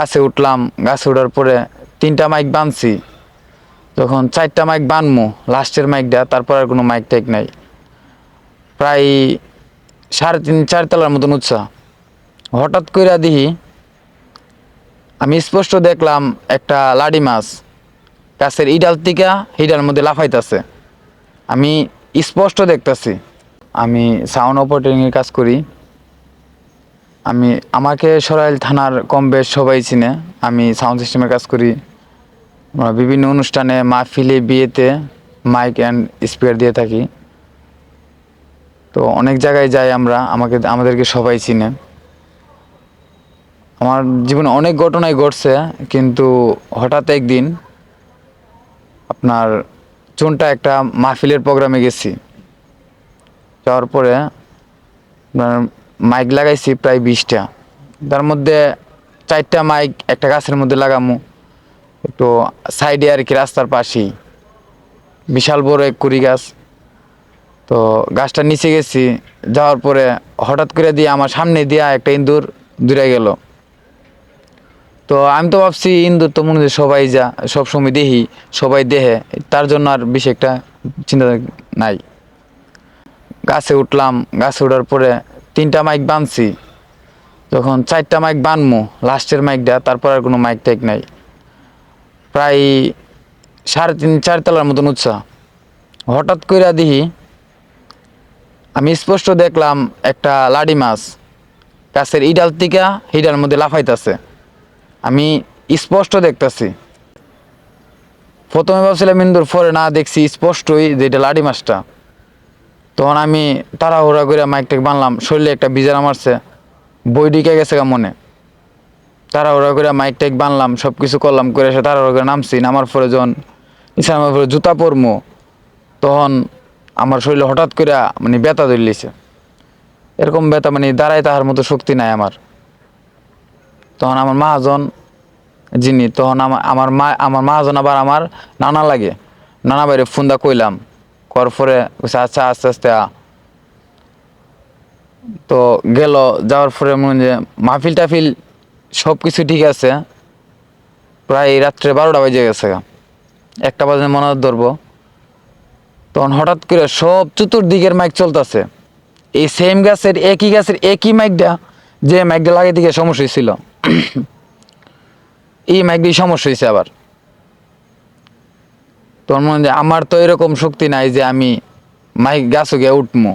গাছে উঠলাম, গাছে উঠার পরে তিনটা মাইক বানছি। যখন চারটা মাইক বানমু, লাস্টের মাইকটা তারপর আর কোনো মাইক টাইক নাই। প্রায় সাড়ে তিন, চার তলার মতন উৎসাহ হঠাৎ কইরা দিহি আমি স্পষ্ট দেখলাম একটা লাডি মাছ গাছের ইডাল থেকে হিডার মধ্যে লাফাইতেছে। আমি স্পষ্ট দেখতাছি। আমি সাউন্ড অপারেটিংয়ের কাজ করি। আমি, আমাকে সরাইল থানার কম বেশ সবাই চিনে। আমি সাউন্ড সিস্টেমের কাজ করি। বিভিন্ন অনুষ্ঠানে মাহফিলে, বিয়েতে মাইক অ্যান্ড স্পিকার দিয়ে থাকি। তো অনেক জায়গায় যাই আমরা, আমাকে, আমাদেরকে সবাই চিনে। আমার জীবনে অনেক ঘটনাই ঘটছে, কিন্তু হঠাৎ একদিন আপনার চুনটা একটা মাহফিলের প্রোগ্রামে গেছি। যাওয়ার পরে আপনার মাইক লাগাইছি প্রায় বিশটা। তার মধ্যে চারটা মাইক একটা গাছের মধ্যে লাগামু। একটু সাইডে আর কি রাস্তার পাশেই। বিশাল বড় এক কুড়ি গাছ। তো গাছটা নিচে গেছি, যাওয়ার পরে হঠাৎ করে দিয়ে আমার সামনে দিয়া একটা ইন্দুর দূরে গেল। তো আমি তো ভাবছি ইন্দুর তো মনে সবাই যা সব সময় দেখি, সবাই দেহে তার জন্য আর বেশি একটা চিন্তা নাই। গাছে উঠলাম, গাছে ওঠার পরে তিনটা মাইক বানছি। যখন চারটা মাইক বানমু লাস্টের মাইকটা তারপর আর কোনো মাইক টাইক নাই। প্রায় সাড়ে তিন, চার তলার মতন উৎসাহ হঠাৎ কইরা দিহি আমি স্পষ্ট দেখলাম একটা লাডি মাছ গাছের ইডাল টিকা হিডার মধ্যে লাফাইতেছে। আমি স্পষ্ট দেখতাছি। প্রথমে ভাবছিলাম ইন্দুর পরে না দেখছি স্পষ্টই যে এটা লাডি মাছটা। তখন আমি তাড়াহুড়া করে মাইক টেক বানলাম, শরীরে একটা বিজারা মারছে, বই ঢুকে গেছে গা মনে। তাড়াহুড়া করে মাইক টেক বানলাম সব কিছু করলাম, করে এসে তাড়াহুড়া করে নামছি, নামার পরে যখন ইসলামের পরে জুতা পরমু? তখন আমার শরীরে হঠাৎ করে মানে ব্যথা ধরলিছে এরকম ব্যথা মানে দাঁড়ায় তাহার মতো শক্তি নাই আমার। তখন আমার মহাজন যিনি, তখন আমার আমার মা, আমার মহাজন আবার আমার নানা লাগে। নানা বাইরে ফোনদা কইলাম। কর পরে আচ্ছা আস্তে আস্তে। আ তো গেল, যাওয়ার পরে মনে যে মাহফিল টাফিল সব কিছু ঠিক আছে। প্রায় রাত্রে বারোটা বাজে গেছে। একটা বাজে মনে ধরবো। তখন হঠাৎ করে সব চতুর্দিকের মাইক চলতেছে। এই সেম গাছের একই গাছের একই মাইকটা যে মাইকটা লাগে দিকে সমস্যা ছিল এই মাইকটি সমস্যা হয়েছে আবার। তোর মনে আমার তো এরকম শক্তি নাই যে আমি মাইক গাছও গিয়ে উঠমু।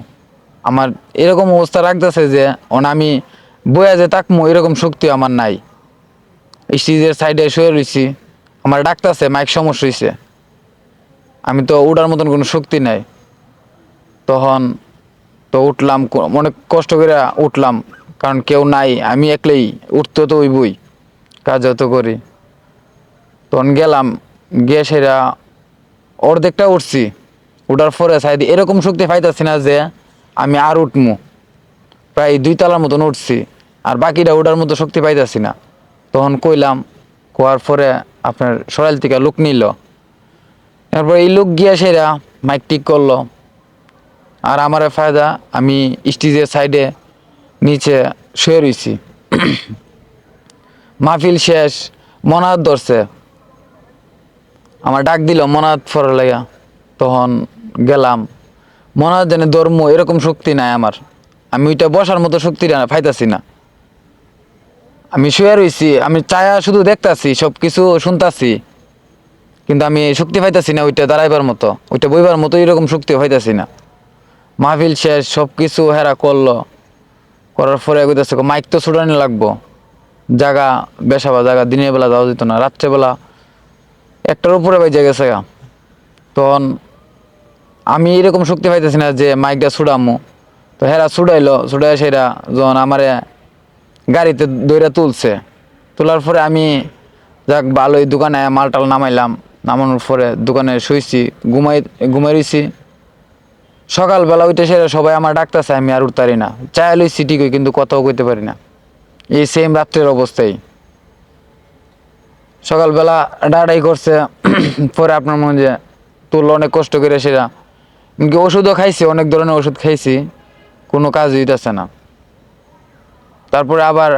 আমার এরকম অবস্থা রাখতেছে যে, অন আমি বয়া যে তাকমু এরকম শক্তি আমার নাই। স্টেজের সাইডে শুয়ে রয়েছি আমার ডাকতেছে, মাইক সমস্যা হয়েছে আমি তো উঠার মতন কোনো শক্তি নাই। তখন তো উঠলাম, অনেক কষ্ট করে উঠলাম, কারণ কেউ নাই, আমি একলেই উঠতে তো ওই বই কাজ যত করি। তখন গেলাম, গিয়ে সেটা অর্ধেকটা উঠছি। উঠার পরে সাইড এরকম শক্তি পাইতাছি না যে আমি আর উঠমু। প্রায় দুই তলার মতন উঠছি, আর বাকিটা ওঠার মতো শক্তি পাইতেছি না। তখন কইলাম, কোয়ার পরে আপনার সরাইল থেকে লোক নিল। তারপর এই লোক গিয়া সেরা মাইক ঠিক করল। আর আমার ফায়দা, আমি স্টেজের সাইডে নিচে শুয়ে রইছি। মাহফিল শেষ মনাত ধরছে। আমার ডাক দিল মনাত ফর লাগা। তখন গেলাম। মনাত জানে ধর্ম, এরকম শক্তি নাই আমার। আমি ওইটা বসার মতো শক্তি পাইতাছি না। আমি শুয়ে রইছি, আমি চায়া শুধু দেখতাছি সব কিছু শুনতাছি। কিন্তু আমি শক্তি পাইতাছি না ওইটা দাঁড়াইবার মতো। ওইটা বইবার মতো এরকম শক্তি পাইতাছি না। মাহফিল শেষ সব কিছু হেরা করল। করার পরে কইতাছে, মাইক তো ছুটানি লাগবো। জায়গা বেসাবা জায়গা দিনের বেলা যাওয়া যেত না, রাত্রেবেলা একটার উপরে বাইজে গেছে গা। তখন আমি এরকম শক্তি পাইতেছি না যে মাইকটা ছুড়ামো। তো হেরা ছুটাইলো ছুটাই সেরা যখন আমারে গাড়িতে দইরা তুলছে, তোলার পরে আমি যাক ভালোই দোকানে মালটাল নামাইলাম, নামানোর পরে দোকানে শুইছি, ঘুমাই ঘুমাই রইছি। সকালবেলা উঠে সেরা সবাই আমার ডাকতেছে, আমি আর উঠতারি না। চাই লইছি ঠিকই, কিন্তু কথাও কইতে পারি না। এই সেম রাত্রের অবস্থায় সকালবেলা ডাডাই করছে, পরে আপনার মনে যে তুললো, অনেক কষ্ট করে সেরা এমনকি ওষুধও খাইছি, অনেক ধরনের ওষুধ খাইছি, কোনো কাজ হইতেছে না। তারপরে আবার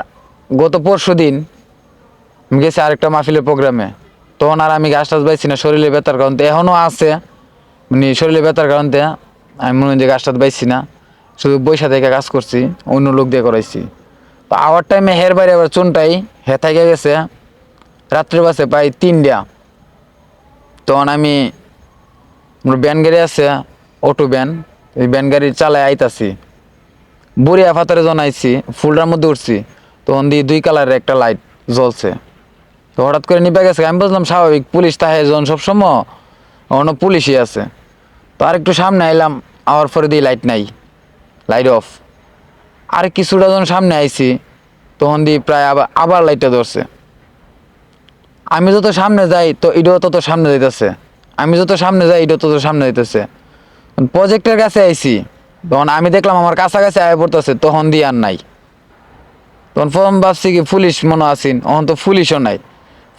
গত পরশু দিন গেছি আরেকটা মাহফিলের প্রোগ্রামে। তখন আর আমি গাছ টাছ পাইছি না, শরীরে ব্যথার কারণে। এখনও আছে মানে শরীরে ব্যথার কারণ আমি মনে হয় যে গাছ টাছ পাইছি না। শুধু বৈশা থেকে কাজ করছি, অন্য লোক দিয়ে করাইছি। তো আওয়ার টাইমে হের বাইরে আবার চুনটাই হে থেকে গেছে। রাত্রে বাসে প্রায় তিনটা। তখন আমি ব্যান গাড়ি আছে, অটো ব্যান। এই ব্যান গাড়ি চালায় আইতাছি। বুড়িয়া ফাতারে জনাইছি ফুলটার মধ্যে উঠছি। তখন দিয়ে দুই কালারের একটা লাইট জ্বলছে। তো হঠাৎ করে নিপে গেছে, আমি বুঝলাম স্বাভাবিক, পুলিশ তাহে যখন সবসময় অন্য পুলিশই আছে। তো আর একটু সামনে আইলাম, আওয়ার পরে দিয়ে লাইট নাই, লাইট অফ। আর কিছুটা যখন সামনে আইছি, তখন দিয়ে প্রায় আবার আবার লাইটটা ধরছে। আমি যত সামনে যাই তো এটাও তত সামনে যাইতেছে। আমি যত সামনে যাই এটাও তত সামনে যাইতেছে। প্রজেক্টের কাছে আইছি। তখন আমি দেখলাম আমার কাছাকাছি আয় পড়তেছে তখন দিয়ে আর নাই। তখন প্রথম ভাবছি কি পুলিশ মনে আছেন তখন তো পুলিশও নাই।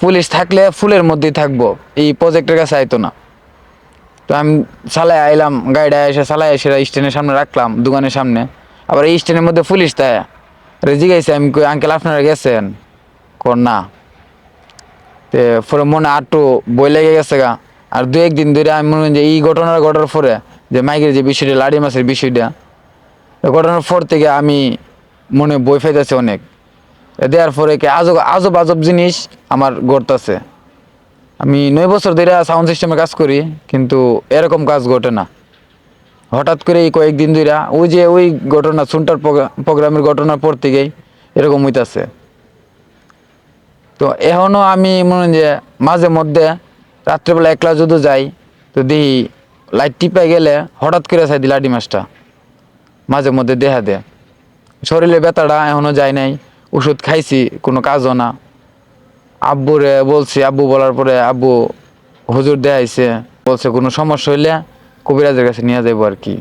পুলিশ থাকলে ফুলের মধ্যেই থাকব এই প্রজেক্টের কাছে আইতো না। তো আমি চালাই আইলাম গাড়িটা এসে চালাই এসে স্ট্যান্ডের সামনে রাখলাম দোকানের সামনে। আবার এই স্ট্যান্ডের মধ্যে পুলিশ তাই গেছে আমি কই, আঙ্কেল আপনারা গেছেন? কর না। তে পরে মনে আটটু বই লেগে গেছে গা। আর দু একদিন ধরে আমি মনে যে এই ঘটনার ঘটার পরে যে মাইকের যে বিষয়টা, লাড়ি মাছের বিষয়টা ঘটনার পর থেকে আমি মনে বই ফেতেছে অনেক। দেওয়ার পরে কি আজব আজব আজব জিনিস আমার ঘটতেছে। আমি নয় বছর ধরে সাউন্ড সিস্টেমে কাজ করি, কিন্তু এরকম কাজ ঘটে না। হঠাৎ করে এই কয়েকদিন ধরে ওই যে ওই ঘটনা, সুনটার প্রোগ্রামের ঘটনার পর থেকেই এরকম হইতাছে। তো এখনও আমি মনে যে মাঝে মধ্যে রাত্রেবেলা একলা যদি যাই, তো দেখি লাইট টিপে গেলে হঠাৎ করে চাই দি লাডি মাছটা। মাঝে মধ্যে দেহা দেয়। শরীরে ব্যথাটা এখনও যায় নাই, ওষুধ খাইছি, কোনো কাজও না। আব্বুরে বলছি, আব্বু বলার পরে আব্বু হুজুর দেখাইছে, বলছে কোনো সমস্যা হইলে কবিরাজের কাছে নিয়ে যাব আর কি।